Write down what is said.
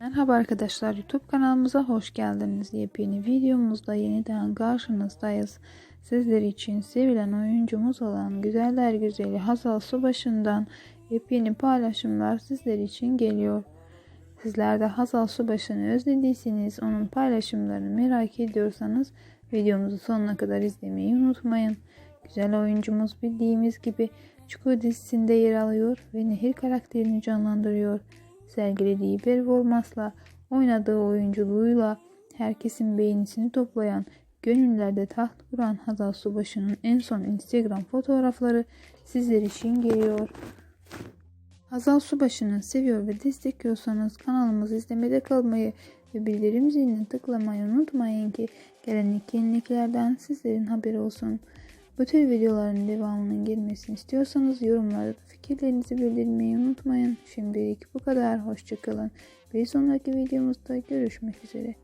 Merhaba arkadaşlar YouTube kanalımıza hoş geldiniz. Yepyeni videomuzda yeniden karşınızdayız. Sizler için sevilen oyuncumuz olan Güzeller Güzeli Hazal Subaşı'ndan yepyeni paylaşımlar sizler için geliyor. Sizler de Hazal Subaşı'nı özlediyseniz onun paylaşımlarını merak ediyorsanız videomuzu sonuna kadar izlemeyi unutmayın. Güzel oyuncumuz bildiğimiz gibi Çukur dizisinde yer alıyor ve Nehir karakterini canlandırıyor. Sergilediği performansla, oynadığı oyunculuğuyla herkesin beğenisini toplayan, gönüllerde taht kuran Hazal Subaşı'nın en son Instagram fotoğrafları sizler için geliyor. Hazal Subaşı'nı seviyor ve destekliyorsanız kanalımızı izlemede kalmayı ve bildirim zilini tıklamayı unutmayın ki gelen yeniliklerden sizlerin haberi olsun. Bu tür videoların devamının gelmesini istiyorsanız yorumlarda fikirlerinizi bildirmeyi unutmayın. Şimdilik bu kadar. Hoşçakalın. Bir sonraki videomuzda görüşmek üzere.